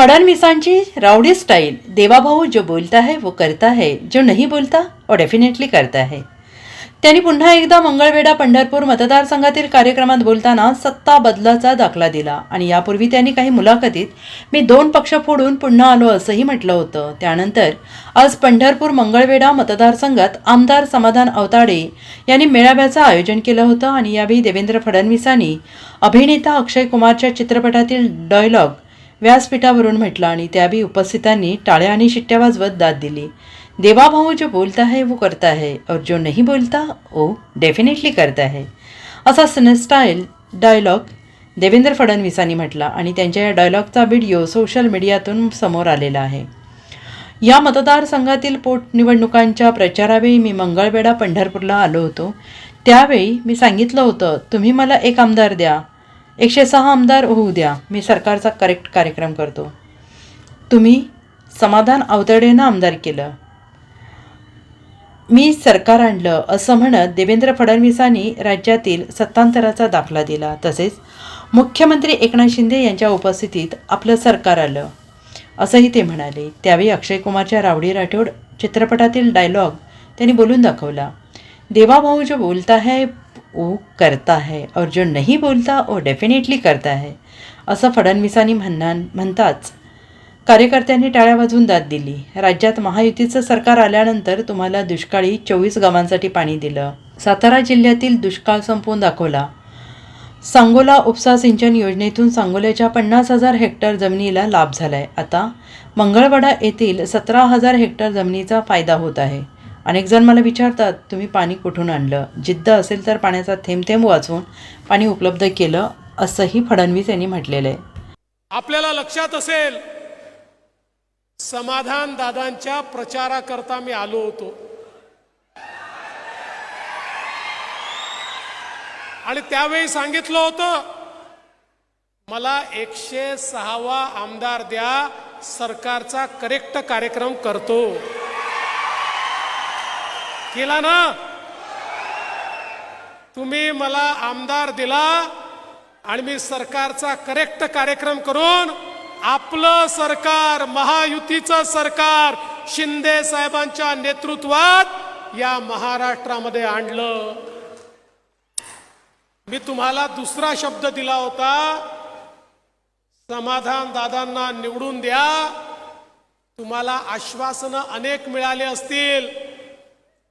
फडणवीसांची rowdy style. Devabhau जो बोलता है वो करता है जो नहीं बोलता वो डेफिनेटली करता है त्यांनी पुन्हा एकदा मंगळवेढा पंढरपूर मतदारसंघातील कार्यक्रमात बोलताना सत्ता बदलाचा दाखला दिला. आणि यापूर्वी त्यांनी काही मुलाखतीत मी दोन पक्ष फोडून पुन्हा आलो असंही म्हटलं होतं. त्यानंतर आज पंढरपूर मंगळवेढा मतदारसंघात आमदार समाधान अवताडे यांनी मेळाव्याचं आयोजन केलं होतं. आणि यावेळी देवेंद्र फडणवीसांनी अभिनेता अक्षय कुमारच्या चित्रपटातील डायलॉग व्यासपीठावरून म्हटलं आणि त्यावेळी उपस्थितांनी टाळ्या आणि शिट्ट्या वाजवत दाद दिली. देवा भाऊ जो बोलता है वो करता है और जो नहीं बोलता वो डेफिनेटली करता है असा स्टाईल डायलॉग देवेंद्र फडणवीसांनी म्हटला आणि त्यांच्या या डायलॉगचा व्हिडिओ सोशल मीडियातून समोर आलेला आहे. या मतदारसंघातील पोटनिवडणुकांच्या प्रचारावेळी मी मंगळवेढा पंढरपूरला आलो होतो. त्यावेळी मी सांगितलं होतं तुम्ही मला एक आमदार द्या. एकशे सहा आमदार होऊ द्या. मी सरकारचा करेक्ट कार्यक्रम करतो. तुम्ही समाधान अवतडेनं आमदार केलं. मी सरकार आणलं असं म्हणत देवेंद्र फडणवीसांनी राज्यातील सत्तांतराचा दाखला दिला. तसेच मुख्यमंत्री एकनाथ शिंदे यांच्या उपस्थितीत आपलं सरकार आलं. असंही ते म्हणाले. त्यावेळी अक्षय कुमारच्या रावडी राठोड चित्रपटातील डायलॉग त्यांनी बोलून दाखवला. देवा भाऊ जो बोलता है वो करता है और जो नहीं बोलता वो डेफिनेटली करता है. असं फडणवीसांनी म्हणणार म्हणताच कार्यकर्त्यांनी टाळ्या वाजून दाद दिली. राज्यात महायुतीचं सरकार आल्यानंतर तुम्हाला दुष्काळी चोवीस गावांसाठी पाणी दिलं. सातारा जिल्ह्यातील दुष्काळ संपवून दाखवला. सांगोला उपसा सिंचन योजनेतून सांगोल्याच्या पन्नास हजार हेक्टर जमिनीला लाभ झाला आहे आता मंगळवाडा येथील सतरा हजार हेक्टर जमिनीचा फायदा होत आहे. अनेक जण मला विचारतात तुम्ही पाणी कुठून आणलं? जिद्द असेल तर पाण्याचा थेंब थेंब वाचून पाणी उपलब्ध केलं असंही फडणवीस यांनी म्हटलेलं आहे. आपल्याला लक्षात असेल समाधान दादांच्या प्रचाराकरता मी आलो होतो. आणि त्यावेळी सांगितलं होतं मला एकशे सहावा आमदार द्या सरकारचा करेक्ट कार्यक्रम करतो. केला ना? तुम्ही मला आमदार दिला आणि मी सरकारचा करेक्ट कार्यक्रम करून आपलं सरकार महायुतीचं सरकार शिंदे साहेबांच्या नेतृत्वात या महाराष्ट्रामध्ये आणलं. मी तुम्हाला दुसरा शब्द दिला होता समाधान दादांना निवडून द्या तुम्हाला आश्वासनं अनेक मिळाले असतील.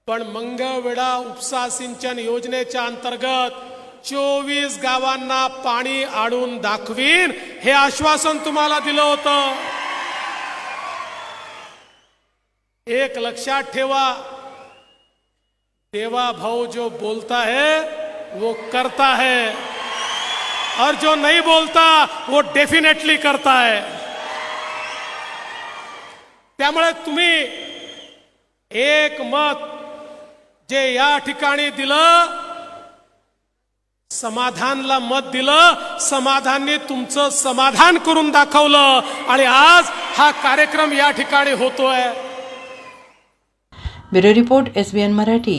पण मंगळवेढा उपसा सिंचन योजनेच्या अंतर्गत चोवीस गावांना पाणी आणून दाखवीन हे आश्वासन तुम्हाला दिलं होतं. एक लक्षात ठेवा. देवा भाऊ जो बोलता है वो करता है. और जो नहीं बोलता वो डेफिनेटली करता है. त्यामुळे तुम्ही एक मत जे या ठिकाणी दिलं समाधानला मत दिलं समाधानने तुमचं समाधान करून दाखवलं. आणि आज हा कार्यक्रम या ठिकाणी होतोय. Bureau report S B N Marathi.